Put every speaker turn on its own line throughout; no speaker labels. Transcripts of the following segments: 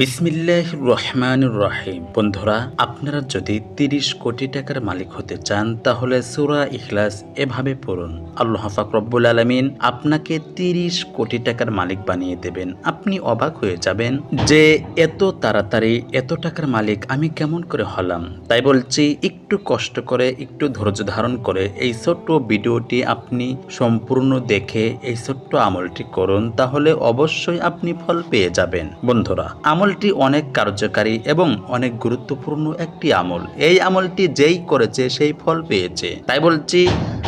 বিসমিল্লাহ রহমান রহিম। বন্ধুরা, আপনারা যদি তিরিশ কোটি টাকার মালিক হতে চান, তাহলে সুরা ইখলাস এভাবে পড়ুন। আল্লাহ ফাক রব্বুল আলমিন আপনাকে তিরিশ কোটি টাকার মালিক বানিয়ে দেবেন। আপনি অবাক হয়ে যাবেন যে এত তাড়াতাড়ি এত টাকার মালিক আমি কেমন করে হলাম। তাই বলছি, একটু কষ্ট করে, একটু ধৈর্য ধারণ করে এই ছোট্ট ভিডিওটি আপনি সম্পূর্ণ দেখে এই ছোট্ট আমলটি করুন, তাহলে অবশ্যই আপনি ফল পেয়ে যাবেন। বন্ধুরা আমলটি অনেক কার্যকারী এবং অনেক গুরুত্বপূর্ণ একটি আমল। এই আমলটি যেই করেছে সেই ফল পেয়েছে। তাই বলছি,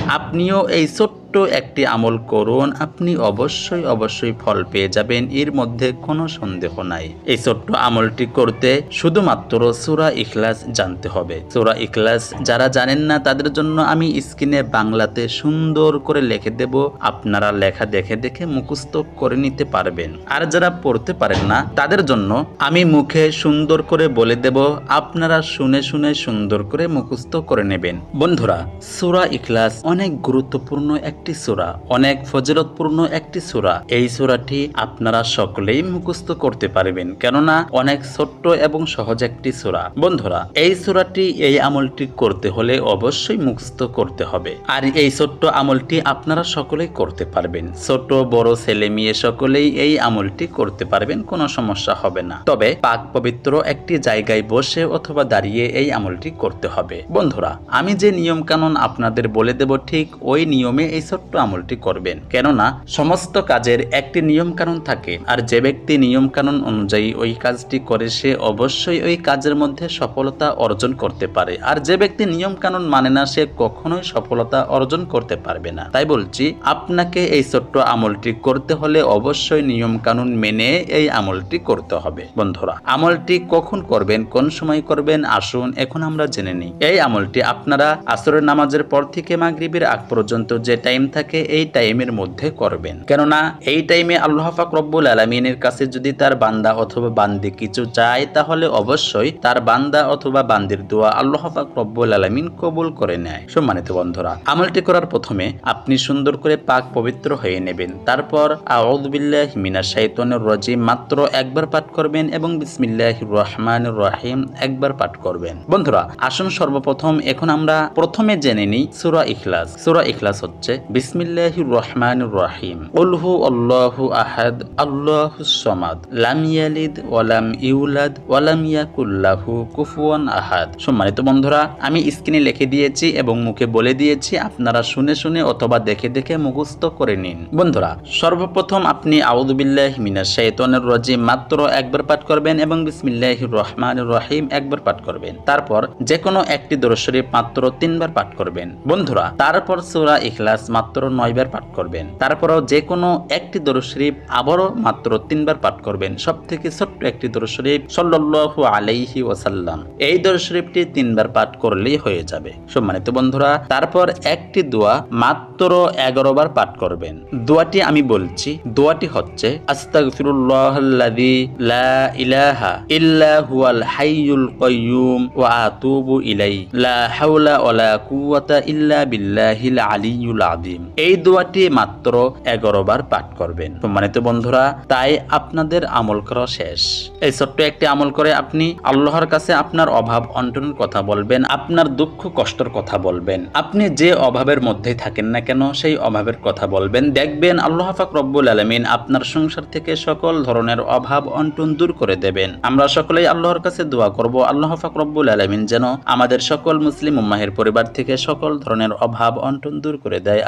আপনিও এই ছোট্ট একটি আমল করুন, আপনি অবশ্যই অবশ্যই ফল পেয়ে যাবেন, এর মধ্যে কোনো সন্দেহ নাই। এই ছোট্ট আমলটি করতে শুধুমাত্র সুরা ইখলাস জানতে হবে। সুরা ইখলাস যারা জানেন না, তাদের জন্য আমি স্ক্রিনে বাংলাতে সুন্দর করে লিখে দেব। আপনারা লেখা দেখে দেখে মুখস্থ করে নিতে পারবেন। আর যারা পড়তে পারেন না, তাদের জন্য আমি মুখে সুন্দর করে বলে দেব। আপনারা শুনে শুনে সুন্দর করে মুখস্থ করে নেবেন। বন্ধুরা, সুরা ইখলাস অনেক গুরুত্বপূর্ণ একটি সূরা, অনেক ফজিলতপূর্ণ একটি সূরা। এই সূরাটি আপনারা সকলেই মুখস্থ করতে পারবেন, কেননা অনেক ছোট্ট এবং সহজ একটি সূরা। বন্ধুরা, এই সূরাটি এই আমলটি করতে হলে অবশ্যই মুখস্থ করতে হবে। আর এই ছোট্ট আমলটি আপনারা সকলেই করতে পারবেন। ছোট বড়, ছেলে, মেয়ে সকলেই এই আমলটি করতে পারবেন, কোনো সমস্যা হবে না। তবে পাক পবিত্র একটি জায়গায় বসে অথবা দাঁড়িয়ে এই আমলটি করতে হবে। বন্ধুরা, আমি যে নিয়ম কানুন আপনাদের বলে দেব ঠিক ওই নিয়মে এই ছোট্ট আমলটি করবেন। কেননা, সমস্ত কাজের একটি নিয়ম কানুন থাকে, আর যে ব্যক্তি নিয়ম কানুন অনুযায়ী ওই কাজটি করে, সে অবশ্যই ওই কাজের মধ্যে সফলতা অর্জন করতে পারে। আর যে ব্যক্তি নিয়ম কানুন মানে না, সে কখনোই সফলতা অর্জন করতে পারবে না। তাই বলছি, আপনাকে এই ছোট্ট আমলটি করতে হলে অবশ্যই নিয়ম কানুন মেনে এই আমলটি করতে হবে। বন্ধুরা, আমলটি কখন করবেন, কোন সময় করবেন, আসুন এখন আমরা জেনে নিই। এই আমলটি আপনারা আসরের নামাজের পর থেকে মাগরিবের আগ পর্যন্ত যে টাইম থাকে, এই টাইমের মধ্যে করবেন। কেননা, এই টাইমে আল্লাহ পাক রব্বুল আলমিনের কাছে যদি তার বান্দা অথবা বান্দি কিছু চায়, তাহলে অবশ্যই তার বান্দা অথবা বান্দির দোয়া আল্লাহ পাক রব্বুল আলমিন কবুল করে নেয়। সম্মানিত বন্ধুরা, আমলটি করার প্রথমে আপনি সুন্দর করে পাক পবিত্র হয়ে নেবেন। তারপর আউদবিল্লাহ মিনা শাইতনের রজিম মাত্র একবার পাঠ করবেন এবং বিসমিল্লাহ রহমান রহিম একবার পাঠ করবেন। বন্ধুরা, আসুন সর্বপ্রথম, এখন আমরা প্রথমে জেনে নিই সুরা ইখলাস। সুরা ইখলাস হচ্ছে বিসমিল্লাহ রহমান রহিম। উলহু আল্লাহু আহাদ ইউলাদ ওয়ালাম ইয়াকুল্লাহু কুফুয়ান আহাদ। সম্মানিত বন্ধুরা, আমি স্ক্রিনে লিখে দিয়েছি এবং মুখে বলে দিয়েছি, আপনারা শুনে শুনে অথবা দেখে দেখে মুখস্থ করে নিন। বন্ধুরা, সর্বপ্রথম আপনি আউদুবিল্লাহ মিনাশ শাইতানির রাজিম মাত্র একবার পাঠ করবেন এবং বিসমিল্লাহির রহমান রহিম একবার পাঠ করবেন। তারপর যে কোনো একটি দরুদ শরীফ মাত্র তিনবার পাঠ করবেন। বন্ধুরা, তারপর সূরা ইখলাস মাত্র নয়বার পাঠ করবেন। তারপরও যে কোনো একটি দরুদ শরীফ আবারও মাত্র তিনবার পাঠ করবেন। সব থেকে ছোট্ট একটি দরুদ শরীফ সাল্লাল্লাহু আলাইহি ওয়াসাল্লাম। এই দরুদ শরীফটি তিনবার পাঠ করলেই হয়ে যাবে। সম্মানিত বন্ধুরা, তারপর একটি দোয়া মাত্র এগারো বার পাঠ করবেন। দোয়াটি আমি বলছি, দোয়াটি হচ্ছে আস্তাগফিরুল্লাহাল্লাযী লা ইলাহা ইল্লা হুয়াল হাইয়ুল কাইয়্যুম ওয়া আতুবু ইলাই লা হাওলা ওয়ালা কুওয়াতা ইল্লা বিল্লাহিল আলিয়্যুল আযীম। এই দোয়াটি মাত্র 11 বার পাঠ করবেন। সম্মানিত বন্ধুরা, তাই আপনাদের আমল করা শেষ। এই ছোট্ট একটি আমল করে আপনি আল্লাহর কাছে আপনার অভাব অন্টনের কথা বলবেন, আপনার দুঃখ কষ্টর কথা বলবেন। আপনি যে অভাবের মধ্যেই থাকেন না কেন, সেই অভাবের কথা বলবেন। দেখবেন আল্লাহ পাক রব্বুল আলমিন আপনার সংসার থেকে সকল ধরনের অভাব অন্টন দূর করে দেবেন। আমরা সকলেই আল্লাহর কাছে দোয়া করব, আল্লাহ পাক রব্বুল আলমিন যেন আমাদের সকল মুসলিম উম্মাহের পরিবার থেকে সকল ধরনের অভাব অন্টন দূর করে দেয়।